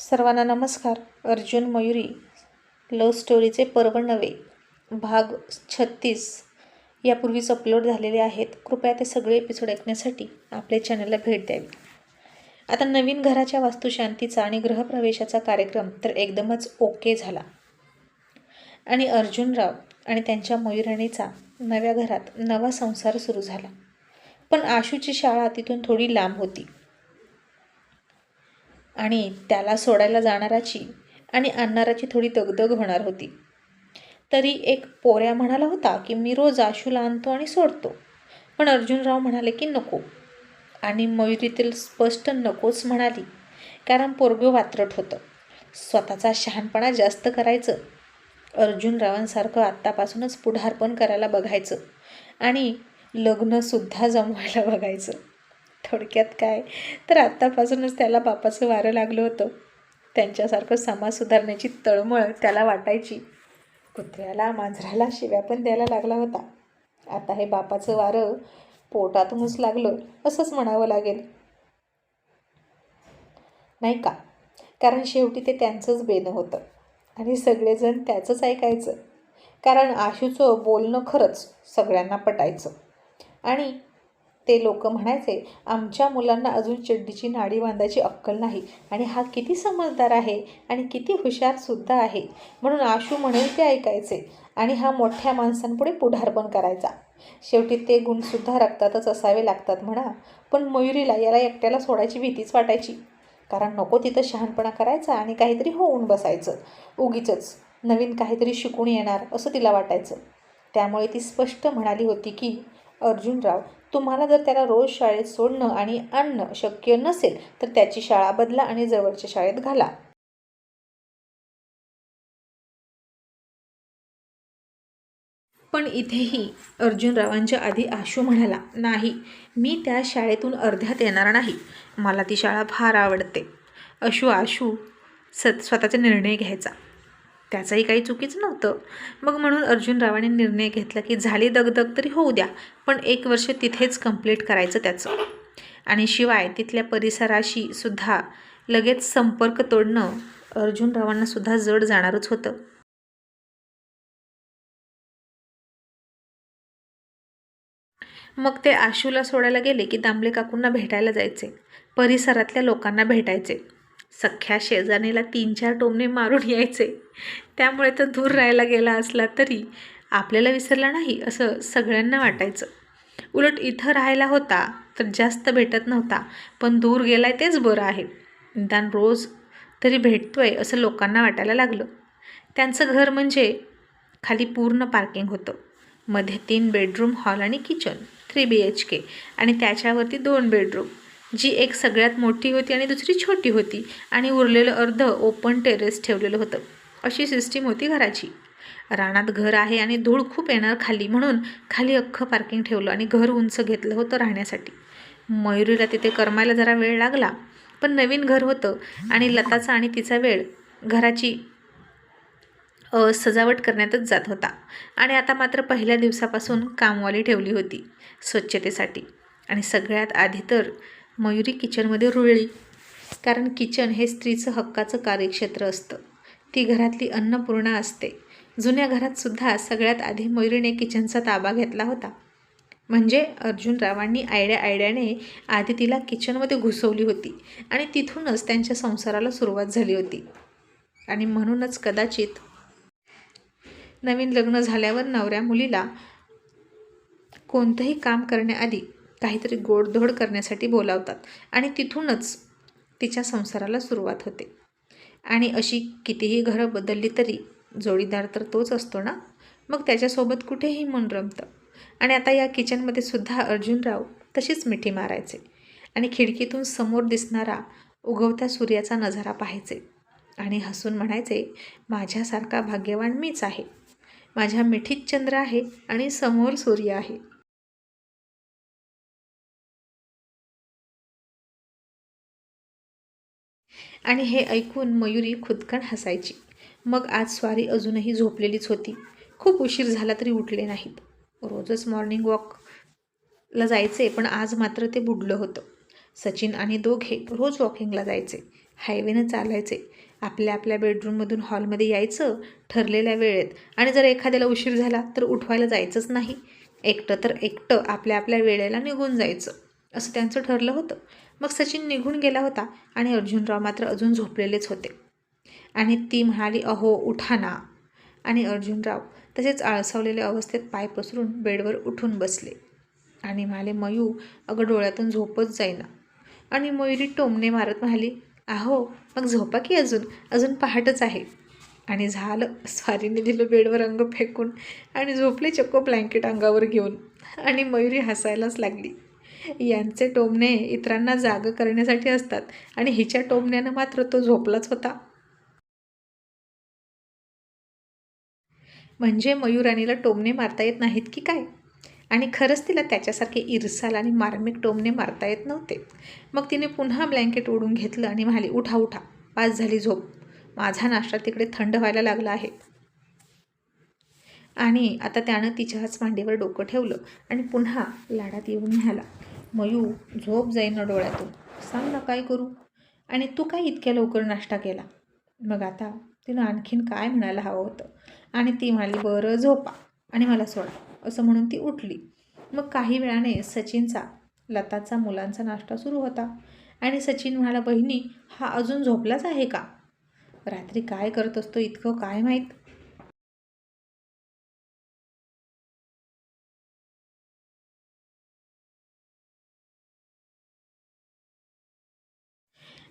सर्वांना नमस्कार. अर्जुन मयुरी लव्ह स्टोरीचे पर्व नवे भाग छत्तीस. यापूर्वीच अपलोड झालेले आहेत. कृपया ते सगळे एपिसोड ऐकण्यासाठी आपल्या चॅनलला भेट द्यावी. आता नवीन घराच्या वास्तुशांतीचा आणि गृहप्रवेशाचा कार्यक्रम तर एकदमच ओके झाला. आणि अर्जुनराव आणि त्यांच्या मयुराणीचा नव्या घरात नवा संसार सुरू झाला. पण आशूची शाळा तिथून थोडी लांब होती. आणि त्याला सोडायला जाणाराची आणि आणणाराची थोडी दगदग होणार होती. तरी एक पोऱ्या म्हणाला होता की मी रोज आशूला आणतो आणि सोडतो. पण अर्जुनराव म्हणाले की नको. आणि मयुरीतील स्पष्ट नकोच म्हणाली कारण पोरगं वात्रट होतं. स्वतःचा शहाणपणा जास्त करायचं. अर्जुनरावांसारखं आत्तापासूनच पुढारपण करायला बघायचं. आणि लग्नसुद्धा जमवायला बघायचं. थोडक्यात काय? तर आत्तापासूनच त्याला बापाचं वारं लागलं होतं. त्यांच्यासारखं समाज सुधारण्याची तळमळ त्याला वाटायची. कुत्र्याला मांजराला शिव्या पण द्यायला लागला होता. आता हे बापाचं वारं पोटातूनच लागलं असंच म्हणावं लागेल. नाही का? कारण शेवटी ते त्यांचंच बेनं होतं. आणि सगळेजण त्याचंच ऐकायचं. कारण आशूचं बोलणं खरंच सगळ्यांना पटायचं. आणि ते लोक म्हणायचे आमच्या मुलांना अजून चड्डीची नाडी बांधायची अक्कल नाही आणि हा किती समजदार आहे आणि किती हुशारसुद्धा आहे. म्हणून आशू म्हणेल ते ऐकायचे आणि हा मोठ्या माणसांपुढे पुढारपण करायचा. शेवटी ते गुणसुद्धा रक्तातच असावे लागतात म्हणा पण मयुरीला याला एकट्याला सोडायची भीतीच वाटायची. कारण नको तिथं शहाणपणा करायचा आणि काहीतरी होऊन बसायचं. उगीच नवीन काहीतरी शिकून येणार असं तिला वाटायचं. त्यामुळे ती स्पष्ट म्हणाली होती की अर्जुनराव तुम्हाला जर त्याला रोज शाळेत सोडणं आणि आणणं शक्य नसेल तर त्याची शाळा बदला आणि जवळच्या शाळेत घाला. पण इथेही अर्जुनरावांच्या आधी आशू म्हणाला नाही मी त्या शाळेतून अर्ध्यात येणार नाही. मला ती शाळा फार आवडते. अशू आशू स स्वतःचा निर्णय घ्यायचा. त्याचंही काही चुकीचं नव्हतं. मग म्हणून अर्जुनरावाने निर्णय घेतला की झाली दगदग तरी होऊ द्या पण एक वर्ष तिथेच कंप्लीट करायचं त्याचं. आणि शिवाय तिथल्या परिसराशी सुद्धा लगेच संपर्क तोडणं अर्जुनरावांना सुद्धा जड जाणारच होतं. मग ते आशूला सोडायला गेले की दामले काकूंना भेटायला जायचे. परिसरातल्या लोकांना भेटायचे. सख्या शेजानीला तीन चार टोमणे मारून यायचे. त्यामुळे तो दूर राहायला गेला असला तरी आपल्याला विसरला नाही असं सगळ्यांना वाटायचं. उलट इथं राहायला होता तर जास्त भेटत नव्हता पण दूर गेलाय तेच बरं आहे. निदान रोज तरी भेटतोय असं लोकांना वाटायला लागलं. त्यांचं घर म्हणजे खाली पूर्ण पार्किंग होतं. मध्ये तीन बेडरूम हॉल आणि kitchen three B H K आणि त्याच्यावरती दोन बेडरूम. जी एक सगळ्यात मोठी होती आणि दुसरी छोटी होती. आणि उरलेलं अर्ध ओपन टेरेस ठेवलेलं होतं. अशी सिस्टीम होती घराची. रानात घर आहे आणि धूळ खूप येणार खाली म्हणून खाली अख्खं पार्किंग ठेवलं आणि घर उंच घेतलं होतं राहण्यासाठी. मयुरीला तिथे करमायला जरा वेळ लागला पण नवीन घर होतं आणि लताचा आणि तिचा वेळ घराची सजावट करण्यातच जात होता. आणि आता मात्र पहिल्या दिवसापासून कामवाली ठेवली होती स्वच्छतेसाठी. आणि सगळ्यात आधी तर मयुरी किचनमध्ये रुळली. कारण किचन हे स्त्रीचं हक्काचं कार्यक्षेत्र असतं. ती घरातली अन्नपूर्णा असते. जुन्या घरातसुद्धा सगळ्यात आधी मयुरीने किचनचा ताबा घेतला होता. म्हणजे अर्जुनरावांनी आयड्या आयड्याने आधी तिला किचनमध्ये घुसवली होती आणि तिथूनच त्यांच्या संसाराला सुरुवात झाली होती. आणि म्हणूनच कदाचित नवीन लग्न झाल्यावर नवऱ्या मुलीला कोणतंही काम करण्याआधी काहीतरी गोडधोड करण्यासाठी बोलावतात आणि तिथूनच तिच्या संसाराला सुरुवात होते. आणि अशी कितीही घरं बदलली तरी जोडीदार तर तोच असतो ना? मग त्याच्यासोबत कुठेही मन रमतं. आणि आता या किचनमध्ये सुद्धा अर्जुनराव तशीच मिठी मारायचे आणि खिडकीतून समोर दिसणारा उगवत्या सूर्याचा नजारा पाहायचे आणि हसून म्हणायचे माझ्यासारखा भाग्यवान मीच आहे. माझ्या मिठीत चंद्र आहे आणि समोर सूर्य आहे. आणि हे ऐकून मयुरी खुदकन हसायची. मग आज स्वारी अजूनही झोपलेलीच होती. खूप उशीर झाला तरी उठले नाहीत. रोजच मॉर्निंग वॉकला जायचे पण आज मात्र ते बुडलं होतं. सचिन आणि दोघे रोज वॉकिंगला जायचे. हायवेनं चालायचे. आपल्या आपल्या बेडरूममधून हॉलमध्ये यायचं ठरलेल्या वेळेत. आणि जर एखाद्याला उशीर झाला तर उठवायला जायचंच नाही. एकटं तर एकटं आपल्या आपल्या वेळेला निघून जायचं. असं त्यांचं ठरलं होतं. मग सचिन निघून गेला होता आणि अर्जुनराव मात्र अजून झोपलेलेच होते. आणि ती म्हणाली अहो उठा ना. आणि अर्जुनराव तसेच आळसावलेल्या अवस्थेत पाय पसरून बेडवर उठून बसले. आणि म्हणाले मयू अगं डोळ्यातून झोपच जाईना. आणि मयुरी टोमणे मारत म्हणाली आहो मग झोपा की अजून? अजून पहाटच आहे. आणि झालं स्वारीने दिलं बेडवर अंग फेकून आणि झोपले चक्क ब्लँकेट अंगावर घेऊन. आणि मयुरी हसायलाच लागली. यांचे टोमणे इतरांना जाग करण्यासाठी असतात आणि हिच्या टोमण्यानं मात्र तो झोपलाच होता. म्हणजे मयुराणीला टोमणे मारता येत नाहीत की काय? आणि खरंच तिला त्याच्यासारखे इरसाल आणि मार्मिक टोमणे मारता येत नव्हते. मग तिने पुन्हा ब्लँकेट ओढून घेतलं आणि म्हणाली उठा उठा पास झाली झोप. माझा नाश्ता तिकडे थंड व्हायला लागला आहे. आणि आता त्यानं तिच्याच मांडीवर डोकं ठेवलं आणि पुन्हा लाडात येऊन म्हणाला मयू झोप जाईन ना डोळ्यातून. सांग ना काय करू? आणि तू काय इतक्या लवकर नाश्ता केला? मग आता तिनं आणखीन काय म्हणायला हवं होतं? आणि ती म्हणाली बरं झोपा आणि मला सोडा असं म्हणून ती उठली. मग काही वेळाने सचिनचा लताचा मुलांचा नाश्ता सुरू होता. आणि सचिन म्हणाला बहिणी हा अजून झोपलाच आहे का? रात्री काय करत असतो इतकं काय माहीत?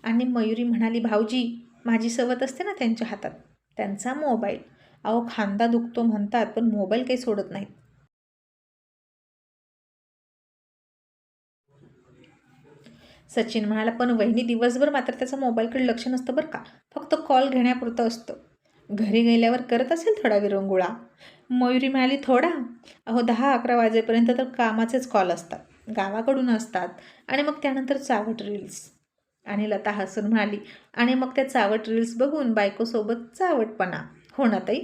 आणि मयुरी म्हणाली भाऊजी माझी सवत असते ना त्यांच्या हातात. त्यांचा मोबाईल. अहो खांदा दुखतो म्हणतात पण मोबाईल काही सोडत नाहीत. सचिन म्हणाला पण वहिनी दिवसभर मात्र त्याचं मोबाईलकडे लक्ष नसतं बरं का? फक्त कॉल घेण्यापुरतं असतं. घरी गेल्यावर करत असेल थोडा विरंगुळा मयुरी म्हणाली थोडा. अहो दहा अकरा वाजेपर्यंत तर कामाचेच कॉल असतात. गावाकडून असतात. आणि मग त्यानंतर चावट रील्स आणि लता हसून म्हणाली आणि मग त्या चावट रील्स बघून बायकोसोबत चावटपणा. हो ना ताई.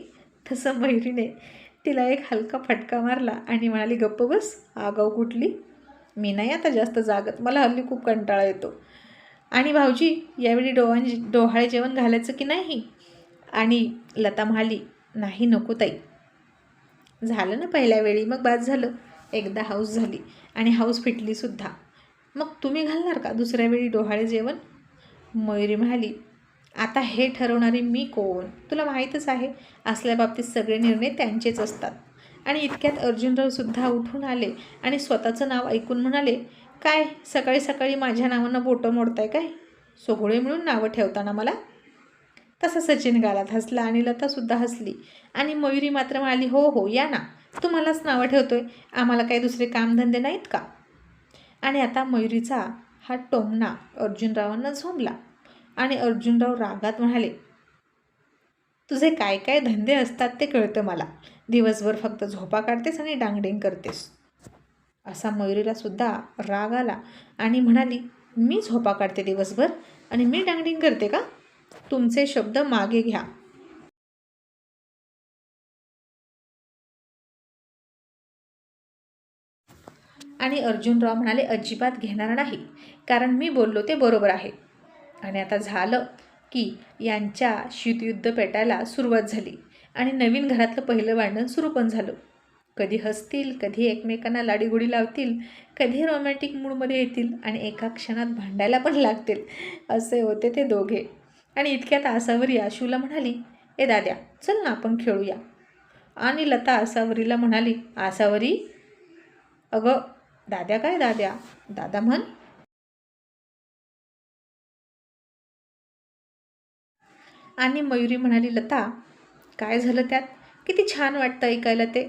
तसं मयुरीने तिला एक हलका फटका मारला आणि म्हणाली गप्प बस आगाऊ कुठली? मी नाही आता जास्त जागत मला हल्ली खूप कंटाळा येतो. आणि भाऊजी यावेळी डोहां डोहाळे जेवण घालायचं की नाही? आणि लता म्हणाली नाही नको ताई. झालं ना पहिल्या वेळी मग बाद झालं. एकदा हाऊस झाली आणि हाऊस फिटलीसुद्धा मग तुम्ही घालणार का? दुसऱ्या वेळी डोहाळे जेवण? मयुरी म्हणाली आता हे ठरवणारी मी कोण? तुला माहीतच आहे असल्या बाबतीत सगळे निर्णय त्यांचेच असतात. आणि इतक्यात अर्जुनरावसुद्धा उठून आले आणि स्वतःचं नाव ऐकून म्हणाले काय सकाळी सकाळी माझ्या नावानं बोटं मोडताय काय? सगळे मिळून नावं ठेवताना मला? तसा सचिन गालात हसला आणि लतासुद्धा हसली आणि मयुरी मात्र म्हणाली हो हो या ना. तुम्हालाच नावं ठेवतोय. आम्हाला काही दुसरे कामधंदे नाहीत का? आणि आता मयुरीचा हा टोमणा अर्जुनरावांना झोंबला आणि अर्जुनराव रागात म्हणाले तुझे काय काय धंदे असतात ते कळतं मला. दिवसभर फक्त झोपा काढतेस आणि डांगडिंग करतेस. असा मयुरीला सुद्धा राग आला आणि म्हणाली मी झोपा काढते दिवसभर आणि मी डांगडिंग करते का? तुमचे शब्द मागे घ्या. आणि अर्जुनराव म्हणाले अजिबात घेणार नाही. कारण मी बोललो ते बरोबर आहे. आणि आता झालं की यांच्या शीतयुद्ध पेटायला सुरुवात झाली आणि नवीन घरातलं पहिलं भांडण सुरू पण झालं. कधी हसतील कधी एकमेकांना लाडीगुडी लावतील कधी रोमॅन्टिक मूडमध्ये येतील आणि एका क्षणात भांडायला पण लागतील असे होते ते दोघे. आणि इतक्या तासावर आशूला म्हणाली ए दाद्या चल ना आपण खेळूया. आणि लता आसावरीला म्हणाली आसावरी? अगं दाद्या काय दाद्या? दादा म्हण. आणि मयुरी म्हणाली लता काय झालं त्यात? किती छान वाटतं ऐकायला ते.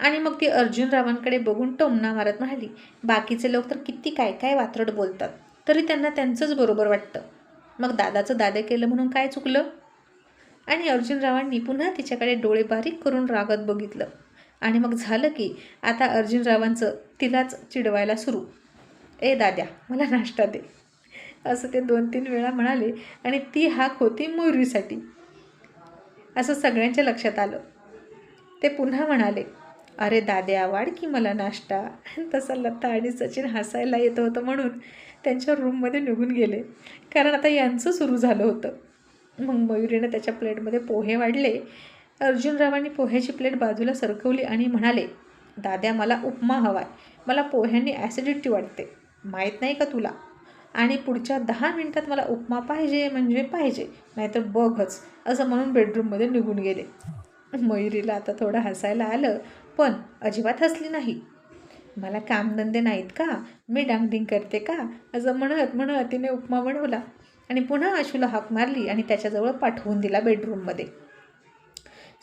आणि मग ती अर्जुनरावांकडे बघून टोमणा मारत म्हणाली बाकीचे लोक तर किती काय काय वात्रट बोलतात तरी त्यांना त्यांचंच बरोबर वाटतं. मग दादाचं दादे केलं म्हणून काय चुकलं? आणि अर्जुनरावांनी पुन्हा तिच्याकडे डोळे बारीक करून रागत बघितलं. आणि मग झालं की आता अर्जुनरावांचं तिलाच चिडवायला सुरू. ए दाद्या मला नाश्ता दे. असं ते दोन तीन वेळा म्हणाले आणि ती हाक होती मयुरीसाठी असं सगळ्यांच्या लक्षात आलं. ते पुन्हा म्हणाले अरे दाद्या वाढ की मला नाश्ता. तसा लता आणि सचिन हसायला येत होतं म्हणून त्यांच्या रूममध्ये निघून गेले. कारण आता यांचं सुरू झालं होतं. मग मयुरीनं त्याच्या प्लेटमध्ये पोहे वाढले. अर्जुनरावांनी पोह्याची प्लेट बाजूला सरकवली आणि म्हणाले दाद्या मला उपमा हवाय. मला पोह्यांनी ॲसिडिटी वाटते. माहीत नाही का तुला? आणि पुढच्या दहा मिनटात मला उपमा पाहिजे म्हणजे पाहिजे. नाहीतर बघच. असं म्हणून बेडरूममध्ये निघून गेले. मयुरीला आता थोडं हसायला आलं पण अजिबात हसली नाही. मला कामधंदे नाहीत का? मी डांगडिंग करते का? असं म्हणत म्हणत तिने उपमा बनवला. आणि पुन्हा आशूला हाक मारली आणि त्याच्याजवळ पाठवून दिला बेडरूममध्ये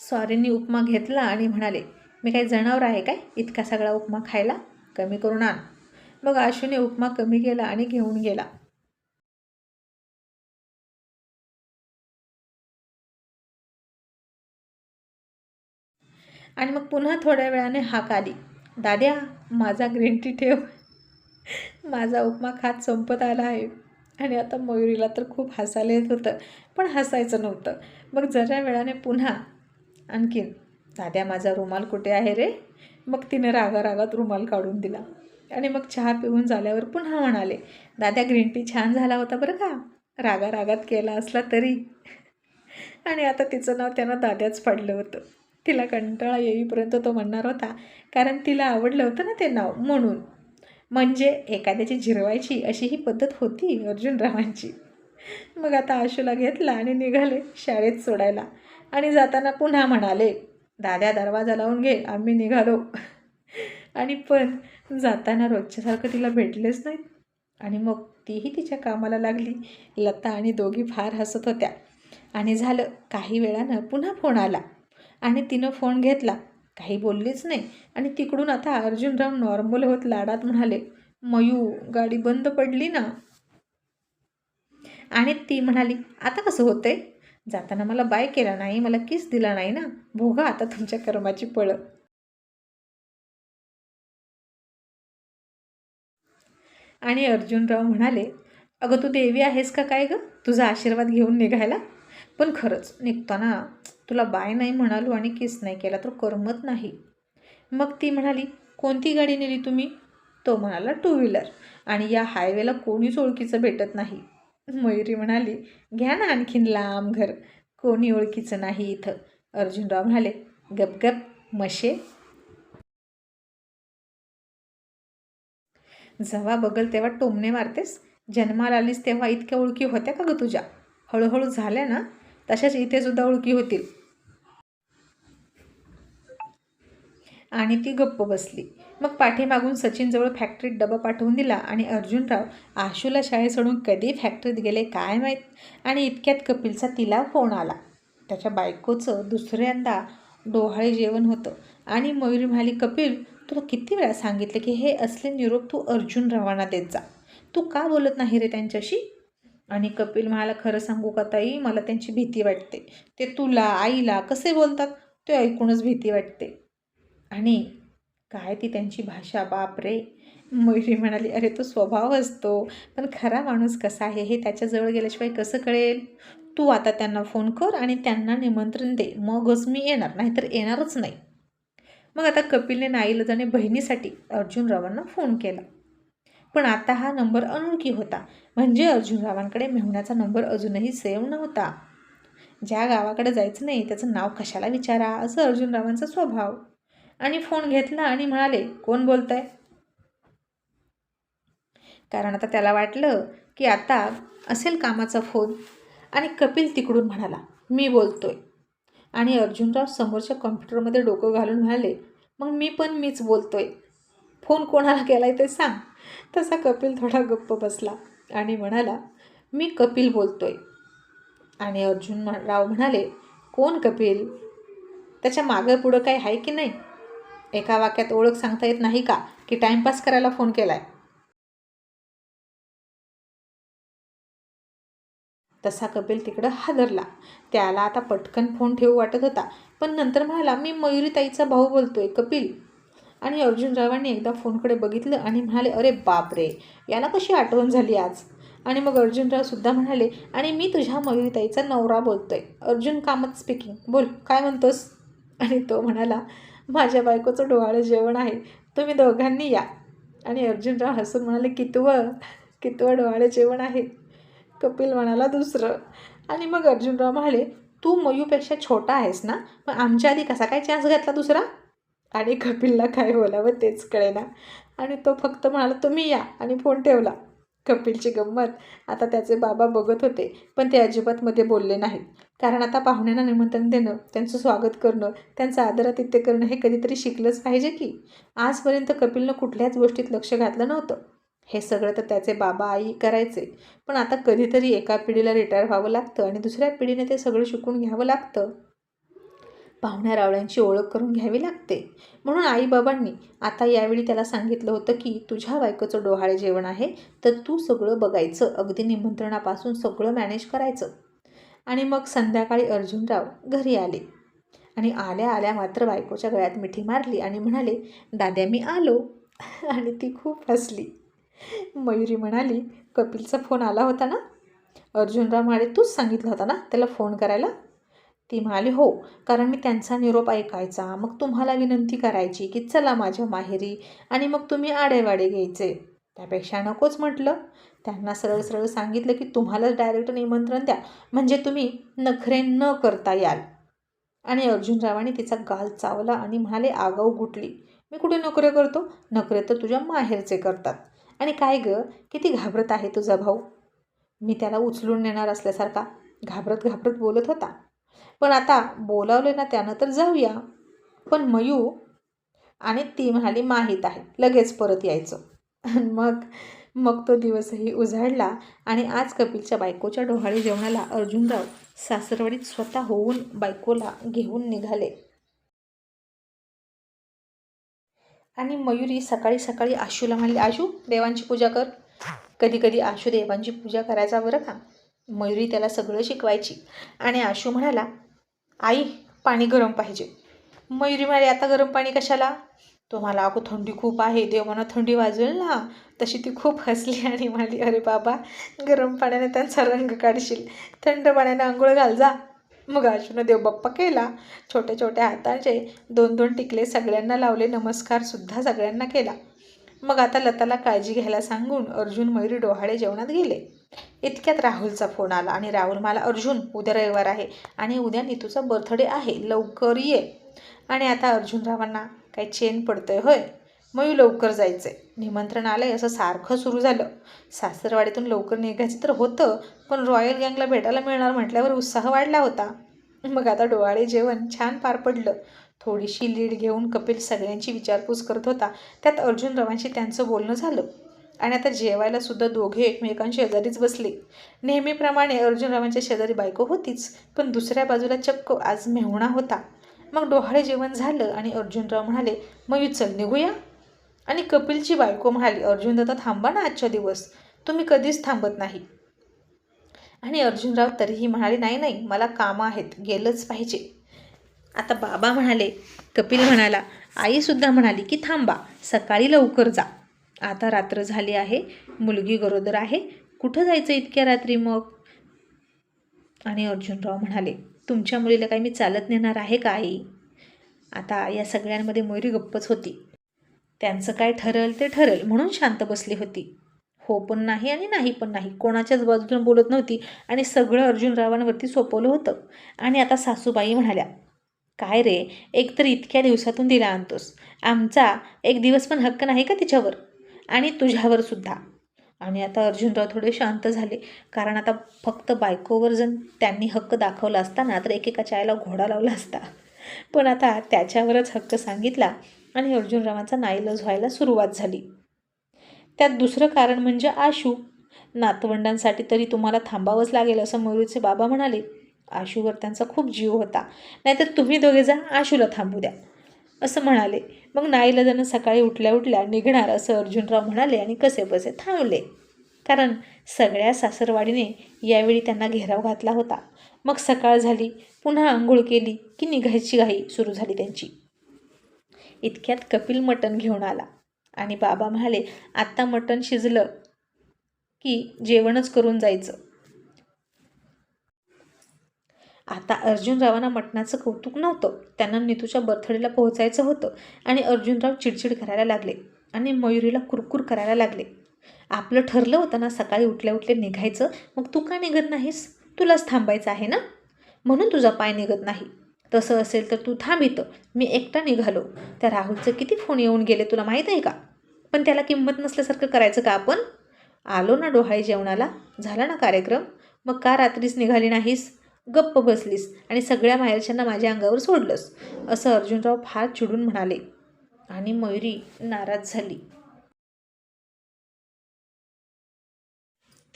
सॉरीनी उपमा घेतला आणि म्हणाले मी काही जनावर आहे काय? इतका सगळा उपमा खायला कमी करून आण. मग आशूने उपमा कमी केला आणि घेऊन गेला. आणि मग पुन्हा थोड्या वेळाने हाक आली. दाद्या माझा ग्रीन टी ठेव. माझा उपमा खात संपत आला आहे. आणि आता मयुरीला तर खूप हसायला येत होतं पण हसायचं नव्हतं. मग जरा वेळाने पुन्हा आणखीन दाद्या माझा रुमाल कुठे आहे रे? मग तिने रागा रागात रुमाल काढून दिला. आणि मग चहा पिऊन झाल्यावर पुन्हा म्हणाले दाद्या ग्रीन टी छान झाला होता बरं का? रागा रागात केला असला तरी. आणि आता तिचं नाव त्यांना दाद्याच पडलं होतं. तिला कंटाळा येईपर्यंत तो म्हणणार होता कारण तिला आवडलं होतं ना ते नाव म्हणून. म्हणजे एखाद्याची जिरवायची अशी ही पद्धत होती अर्जुनरावांची. मग आता आशूला घेतला आणि निघाले शाळेत सोडायला. आणि जाताना पुन्हा म्हणाले दाद्या दरवाजा लावून घे आम्ही निघालो. आणि पण जाताना रोजच्यासारखं तिला भेटलेच नाहीत. आणि मग तीही तिच्या कामाला लागली. लता आणि दोघी फार हसत होत्या. आणि झालं काही वेळानं पुन्हा फोन आला. आणि तिनं फोन घेतला. काही बोललीच नाही. आणि तिकडून आता अर्जुनराव नॉर्मल होत लाडात म्हणाले मयू गाडी बंद पडली ना? आणि ती म्हणाली आता कसं होतंय? जाताना मला बाय केला नाही मला किस दिला नाही ना. भोगा आता तुमच्या कर्माची पळं. आणि अर्जुनराव म्हणाले अगं तू देवी आहेस का काय गं? तुझा आशीर्वाद घेऊन निघायला? पण खरंच निघताना. तुला बाय नाही म्हणालो आणि किस नाही केला तर करमत नाही. मग ती म्हणाली कोणती गाडी नेली तुम्ही? तो म्हणाला टू व्हीलर. आणि या हायवेला कोणीच ओळखीचं भेटत नाही. मयुरी म्हणाली घ्या ना आणखीन लांब घर. कोणी ओळखीचं नाही इथं. अर्जुनराव म्हणाले गपगप मशे. जेव्हा बघल तेव्हा टोमणे मारतेस? जन्माला आलीस तेव्हा इतक्या ओळखी होत्या का ग तुझ्या? हळूहळू झाल्या ना? तशाच इथे सुद्धा ओळखी होतील. आणि ती गप्प बसली. मग पाठीमागून सचिनजवळ फॅक्टरीत डबा पाठवून दिला आणि अर्जुनराव आशूला शाळेत सोडून कधी फॅक्टरीत गेले काय माहीत? आणि इतक्यात कपिलचा तिला फोन आला. त्याच्या बायकोचं दुसऱ्यांदा डोहाळे जेवण होतं. आणि मयुरी म्हणाली कपिल तुला किती वेळा सांगितलं की हे असले निरोप तू अर्जुनरावांना देत जा. तू का बोलत नाही रे त्यांच्याशी? आणि कपिल म्हणाला खरं सांगू का ताई? मला त्यांची भीती वाटते. ते तुला आईला कसे बोलतात? ते ऐकूनच भीती वाटते. आणि काय ती त्यांची भाषा? बाप रे मयुरी म्हणाली अरे तो स्वभाव असतो पण खरा माणूस कसा आहे हे त्याच्याजवळ गेल्याशिवाय कसं कळेल? तू आता त्यांना फोन कर आणि त्यांना निमंत्रण दे. मगच मी येणार नाहीतर येणारच नाही. मग आता कपिलने नाईलजाने बहिणीसाठी अर्जुनरावांना फोन केला. पण आता हा नंबर अनोळखी होता. म्हणजे अर्जुनरावांकडे मेहुण्याचा नंबर अजूनही सेव्ह नव्हता. ज्या गावाकडे जायचं नाही त्याचं नाव कशाला विचारा? असं अर्जुनरावांचा स्वभाव. आणि फोन घेतला आणि म्हणाले कोण बोलत आहे कारण आता त्याला वाटलं की आता असेल कामाचा फोन. आणि कपिल तिकडून म्हणाला मी बोलतोय. आणि अर्जुनराव समोरच्या कॉम्प्युटरमध्ये डोकं घालून म्हणाले मग मी पण मीच बोलतोय. फोन कोणाला केला आहे ते सांग. तसा कपिल थोडा गप्प बसला आणि म्हणाला मी कपिल बोलतोय. आणि अर्जुन राव म्हणाले कोण कपिल? त्याच्या मागं पुढं काही आहे की नाही? एका वाक्यात ओळख सांगता येत नाही का? की टाइमपास करायला फोन केलाय. तसा कपिल तिकडं हादरला. त्याला आता पटकन फोन ठेवू वाटत होता. पण नंतर म्हणाला मी मयुरीताईचा भाऊ बोलतोय कपिल. आणि अर्जुनरावांनी एकदा फोनकडे बघितलं आणि म्हणाले अरे बापरे याला कशी आठवण झाली आज? आणि मग अर्जुनराव सुद्धा म्हणाले आणि मी तुझ्या मयुरीताईचा नवरा बोलतोय. अर्जुन कामत स्पीकिंग बोल काय म्हणतोस? आणि तो म्हणाला माझ्या बायकोचं डोहाळं जेवण आहे. तुम्ही दोघांनी या. आणि अर्जुनराव हसून म्हणाले कितवं? कितवं डोहाळं जेवण आहे? कपिल म्हणाला दुसरं. आणि मग अर्जुनराव म्हणाले तू मयूपेक्षा छोटा आहेस ना? मग आमच्या आधी कसा काय चान्स घातला दुसरा? आणि कपिलला काय बोलावं तेच कळेना. आणि तो फक्त म्हणाला तुम्ही या. आणि फोन ठेवला. कपिलची गंमत आता त्याचे बाबा बघत होते पण ते अजिबातमध्ये बोलले नाहीत. कारण आता पाहुण्यांना निमंत्रण देणं त्यांचं स्वागत करणं त्यांचं आदरातिथ्य करणं हे कधीतरी शिकलंच पाहिजे की? आजपर्यंत कपिलनं कुठल्याच गोष्टीत लक्ष घातलं नव्हतं. हे सगळं तर त्याचे बाबा आई करायचे. पण आता कधीतरी एका पिढीला रिटायर व्हावं लागतं आणि दुसऱ्या पिढीने ते सगळं शिकून घ्यावं लागतं. पाहुण्या रावळ्यांची ओळख करून घ्यावी लागते. म्हणून आईबाबांनी आता यावेळी त्याला सांगितलं होतं की तुझ्या बायकोचं डोहाळे जेवण आहे तर तू सगळं बघायचं. अगदी निमंत्रणापासून सगळं मॅनेज करायचं. आणि मग संध्याकाळी अर्जुनराव घरी आले. आणि आल्या आल्या मात्र बायकोच्या गळ्यात मिठी मारली आणि म्हणाले दाद्या मी आलो. आणि ती खूप हसली. मयुरी म्हणाली कपिलचा फोन आला होता ना? अर्जुनराव म्हणाले तूच सांगितलं होता ना त्याला फोन करायला? ती म्हणाली हो कारण मी त्यांचा निरोप ऐकायचा. मग तुम्हाला विनंती करायची की चला माझ्या माहेरी आणि मग तुम्ही आडेवाडे घ्यायचे. त्यापेक्षा नकोच म्हटलं. त्यांना सरळ सरळ सांगितलं की तुम्हालाच डायरेक्ट निमंत्रण द्या. म्हणजे तुम्ही नखरे न करता याल. आणि अर्जुनरावाने तिचा गाल चावला आणि म्हणाले आगाऊ गुटली. मी कुठे नोकरे करतो? नोकरे तर तुझ्या माहेरचे करतात. आणि काय गं? किती घाबरत आहे तुझा भाऊ. मी त्याला उचलून नेणार असल्यासारखा घाबरत घाबरत बोलत होता. पण आता बोलावले ना त्यानं तर जाऊया. पण मयू आणि ती म्हणाली माहीत आहे. लगेच परत यायचं. मग मग तो दिवसही उजाडला आणि आज कपिलच्या बायकोच्या डोहाळी जेवणाला अर्जुनराव सासरवाडीत स्वतः होऊन बायकोला घेऊन निघाले. आणि मयुरी सकाळी सकाळी आशूला म्हणली आशू देवांची पूजा कर. कधी कधी आशू देवांची पूजा करायचा बरं का? मयुरी त्याला सगळं शिकवायची आणि आशू म्हणाला आई पाणी गरम पाहिजे. मयुरी म्हणाली आता गरम पाणी कशाला? तुम्हाला अगो थंडी खूप आहे देव म्हणा थंडी वाजवेल ना. तशी ती खूप हसली आणि म्हणाली अरे बाबा गरम पाण्याने त्यांचा रंग काढशील. थंड पाण्याने आंघोळ घाल जा. मग आशूनं देवबाप्पा केला. छोट्या छोट्या हाताचे दोन दोन टिकले सगळ्यांना लावले नमस्कारसुद्धा सगळ्यांना केला. मग आता लताला काळजी घ्यायला सांगून अर्जुन मयुरी डोहाळे जेवणात गेले. इतक्यात राहुलचा फोन आला आणि राहुल मला अर्जुन उद्या रविवार आहे आणि उद्या नीतूचा बर्थडे आहे. लवकर ये. आणि आता अर्जुनरावांना काय चेन पडतंय होय. मग लवकर जायचं आहे निमंत्रण आलं आहे असं सारखं सुरू झालं. सासरवाडीतून लवकर निघायचं तर होतं पण रॉयल गँगला भेटायला मिळणार म्हटल्यावर उत्साह वाढला होता. मग आता डोहाळे जेवण छान पार पडलं. थोडीशी लीड घेऊन कपिल सगळ्यांची विचारपूस करत होता. त्यात अर्जुनरावांशी त्यांचं बोलणं झालं. आणि आता जेवायला सुद्धा दोघे एकमेकांशी शेजारीच बसले. नेहमीप्रमाणे अर्जुनरावांच्या शेजारी बायको होतीच पण दुसऱ्या बाजूला चक्क आज मेहुणा होता. मग डोहाळे जेवण झालं आणि अर्जुनराव म्हणाले मग चल निघूया. आणि कपिलची बायको म्हणाली अर्जुन दादा थांबा ना आजच्या दिवस. तुम्ही कधीच थांबत नाही. आणि अर्जुनराव तरीही म्हणाले नाही नाही मला कामं आहेत गेलंच पाहिजे. आता बाबा म्हणाले कपिल म्हणाला आईसुद्धा म्हणाली की थांबा सकाळी लवकर जा. आता रात्र झाली आहे मुलगी गरोदर आहे कुठं जायचं इतक्या रात्री मग? आणि अर्जुनराव म्हणाले तुमच्या मुलीला काही मी चालत नेणार आहे का आई? आता या सगळ्यांमध्ये मोयरी गप्पच होती. त्यांचं काय ठरल ते ठरल म्हणून शांत बसली होती. हो पण नाही आणि नाही पण नाही. कोणाच्याच बाजूतून बोलत नव्हती आणि सगळं अर्जुनरावांवरती सोपवलं होतं. आणि आता सासूबाई म्हणाल्या काय रे एकतर इतक्या दिवसातून दिला आणतोस. आमचा एक दिवस पण हक्क नाही का तिच्यावर? आणि तुझ्यावर सुद्धा. आणि आता अर्जुनराव थोडे शांत झाले. कारण आता फक्त बायकोवर जर त्यांनी हक्क दाखवला असता ना तर एकेकाच्या आईला घोडा लावला असता. पण आता त्याच्यावरच हक्क सांगितला आणि अर्जुनरावांचा नाईलज व्हायला सुरुवात झाली. त्यात दुसरं कारण म्हणजे आशू. नातवंडांसाठी तरी तुम्हाला थांबावंच लागेल असं मयुरीचे बाबा म्हणाले. आशूवर त्यांचा खूप जीव होता. नाहीतर तुम्ही दोघे जा आशूला थांबू द्या. असं म्हणाले. मग नाईलाजानं सकाळी उठल्या उठल्या निघणार असं अर्जुनराव म्हणाले आणि कसे बसे थांबले. कारण सगळ्या सासरवाडीने यावेळी त्यांना घेराव घातला होता. मग सकाळ झाली पुन्हा आंघोळ केली की निघायची घाई सुरू झाली त्यांची. इतक्यात कपिल मटण घेऊन आला आणि बाबा म्हणाले आत्ता मटण शिजलं की जेवणच करून जायचं. आता अर्जुनरावांना मटणाचं कौतुक नव्हतं. त्यांना नितूच्या बर्थडेला पोहोचायचं होतं आणि अर्जुनराव चिडचिड करायला लागले आणि मयुरीला कुरकुर करायला लागले. आपलं ठरलं होतं ना सकाळी उठल्या उठल्या निघायचं. मग तू का निघत नाहीस? तुलाच थांबायचं आहे ना? म्हणून तुझा पाय निघत नाही. तसं असेल तर तू थांब इथं. मी एकटा निघालो. त्या राहुलचं किती फोन येऊन गेले तुला माहीत आहे का? पण त्याला किंमत नसल्यासारखं करायचं का आपण? आलो ना डोहाळे जेवणाला? झाला ना कार्यक्रम? मग का रात्रीच निघाली नाहीस? गप्प बसलीस आणि सगळ्या माहेरच्यांना माझ्या अंगावर सोडलंस असं अर्जुनराव फार चिडून म्हणाले. आणि मयुरी नाराज झाली.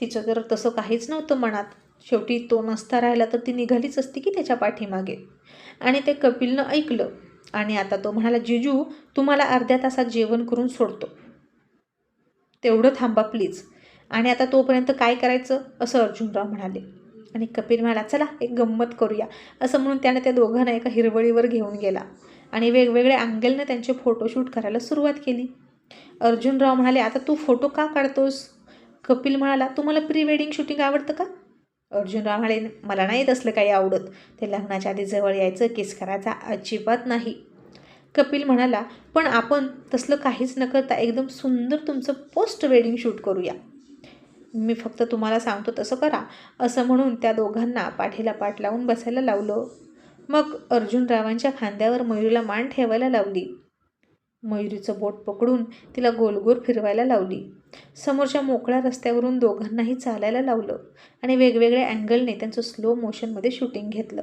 तिचं तर तसं काहीच नव्हतं मनात. शेवटी तो नसता राहिला तर ती निघालीच असती की त्याच्या पाठीमागे. आणि ते कपिलनं ऐकलं. आणि आता तो म्हणाला जिजू तुम्हाला अर्ध्या तासात जेवण करून सोडतो. तेवढं थांबा प्लीज. आणि आता तोपर्यंत काय करायचं? असं अर्जुनराव म्हणाले. आणि कपिल म्हणाला चला एक गंमत करूया. असं म्हणून त्याने त्या दोघांना एका हिरवळीवर घेऊन गेला आणि वेगवेगळ्या अँगलनं त्यांचे फोटोशूट करायला सुरुवात केली. अर्जुनराव म्हणाले आता तू फोटो का काढतोस? कपिल म्हणाला तुम्हाला प्री वेडिंग शूटिंग आवडतं का? अर्जुनराव म्हणाले मला नाही तसलं काही आवडत. ते लग्नाच्या आधी जवळ यायचं किस करायचा अजिबात नाही. कपिल म्हणाला पण आपण तसलं काहीच न करता एकदम सुंदर तुमचं पोस्ट वेडिंग शूट करूया. मी फक्त तुम्हाला सांगतो तसं करा. असं म्हणून त्या दोघांना पाठीला पाठ लावून बसायला लावलं. मग अर्जुनरावांच्या खांद्यावर मयुरीला मान ठेवायला लावली. मयुरीचं बोट पकडून तिला गोलगोल फिरवायला लावली. समोरच्या मोकळ्या रस्त्यावरून दोघांनाही चालायला लावलं आणि वेगवेगळ्या अँगलने त्यांचं स्लो मोशनमध्ये शूटिंग घेतलं.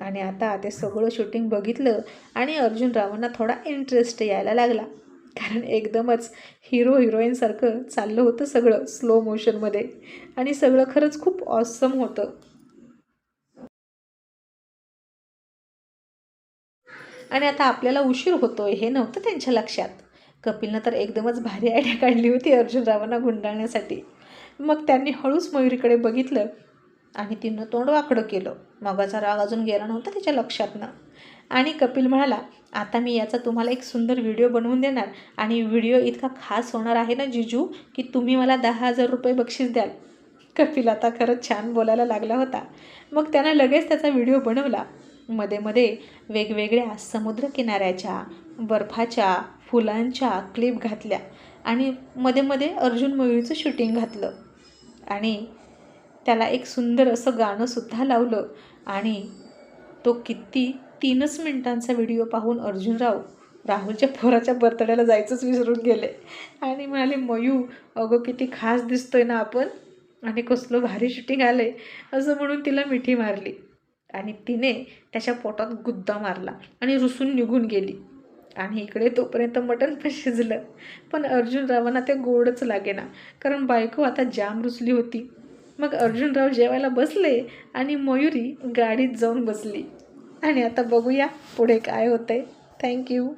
आणि आता ते सगळं शूटिंग बघितलं आणि अर्जुनरावांना थोडा इंटरेस्ट यायला लागला. कारण एकदमच हिरो हिरोईनसारखं चाललं होतं सगळं स्लो मोशनमध्ये आणि सगळं खरंच खूप ऑसम होतं. आणि आता आपल्याला उशीर होतो हे नव्हतं त्यांच्या लक्षात. कपिलनं तर एकदमच भारी आयडिया काढली होती अर्जुनरावांना गुंडाळण्यासाठी. मग त्यांनी हळूच मयुरीकडे बघितलं आणि तिनं तोंड वाकडं केलं. मगाचा राग अजून गेला नव्हता त्याच्या लक्षातनं. आणि कपिल म्हणाला आता मी याचा तुम्हाला एक सुंदर व्हिडिओ बनवून देणार. आणि व्हिडिओ इतका खास होणार आहे ना जिजू की तुम्ही मला दहा हजार रुपये बक्षीस द्याल. कपिल आता खरंच छान बोलायला लागला होता. मग त्यानं लगेच त्याचा व्हिडिओ बनवला. मध्ये मध्ये वेगवेगळ्या समुद्रकिनाऱ्याच्या बर्फाच्या फुलांच्या क्लिप घातल्या. आणि मध्ये मध्ये अर्जुन मयुरीचं शूटिंग घातलं. आणि त्याला एक सुंदर असं गाणंसुद्धा लावलं. आणि तो किती तीनच मिनिटांचा व्हिडिओ पाहून अर्जुनराव राहुलच्या पोराच्या बर्थडेला जायचंच विसरून गेले. आणि म्हणाले मयू अगं किती खास दिसतोय ना आपण. आणि कसलं भारी शूटिंग आलं आहे असं म्हणून तिला मिठी मारली. आणि तिने त्याच्या पोटात गुद्दा मारला आणि रुसून निघून गेली. आणि इकडे तोपर्यंत मटण पण शिजलं. पण अर्जुनरावांना ते गोडच लागेना कारण बायको आता जाम रुचली होती. मग अर्जुनराव जेवायला बसले आणि मयुरी गाडीत जाऊन बसली. आणि आता बघूया पुढे काय होतंय. थँक्यू